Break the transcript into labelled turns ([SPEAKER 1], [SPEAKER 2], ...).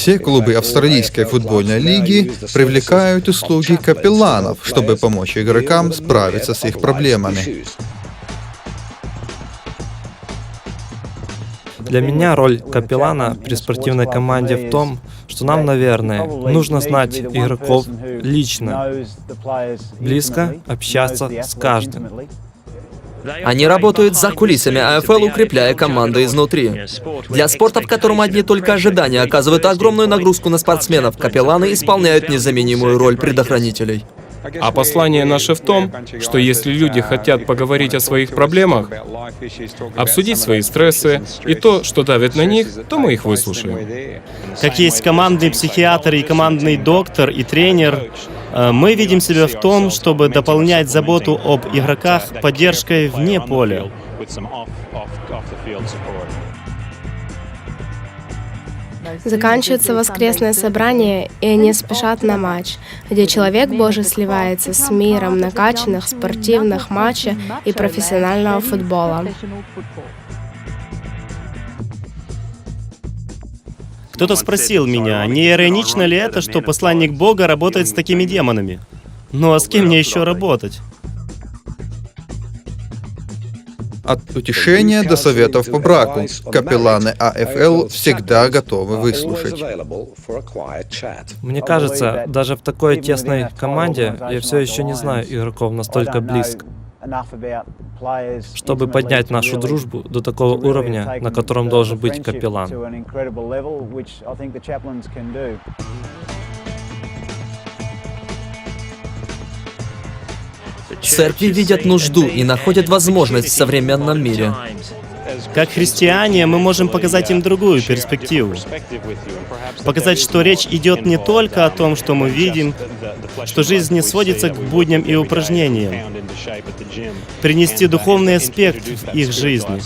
[SPEAKER 1] Все клубы австралийской футбольной лиги привлекают услуги капелланов, чтобы помочь игрокам справиться с их проблемами.
[SPEAKER 2] Для меня роль капеллана при спортивной команде в том, что нам, наверное, нужно знать игроков лично, близко общаться с каждым.
[SPEAKER 3] Они работают за кулисами АФЛ, укрепляя команду изнутри. Для спорта, в котором одни только ожидания оказывают огромную нагрузку на спортсменов, капелланы исполняют незаменимую роль предохранителей.
[SPEAKER 4] А послание наше в том, что если люди хотят поговорить о своих проблемах, обсудить свои стрессы и то, что давит на них, то мы их выслушаем.
[SPEAKER 5] Как есть командный психиатр и командный доктор и тренер, э, мы видим себя в том, чтобы дополнять заботу об игроках поддержкой вне поля.
[SPEAKER 6] Заканчивается воскресное собрание, и они спешат на матч, где человек Божий сливается с миром накачанных спортивных матчей и профессионального футбола.
[SPEAKER 5] Кто-то спросил меня, не иронично ли это, что посланник Бога работает с такими демонами? Ну а с кем мне еще работать?
[SPEAKER 1] От утешения до советов по браку. Капелланы АФЛ всегда готовы выслушать.
[SPEAKER 2] Мне кажется, даже в такой тесной команде я все еще не знаю игроков настолько близко, чтобы поднять нашу дружбу до такого уровня, на котором должен быть капеллан.
[SPEAKER 3] Церкви видят нужду и находят возможность в современном мире.
[SPEAKER 5] Как христиане мы можем показать им другую перспективу. Показать, что речь идет не только о том, что мы видим, что жизнь не сводится к будням и упражнениям. Принести духовный аспект в их жизни.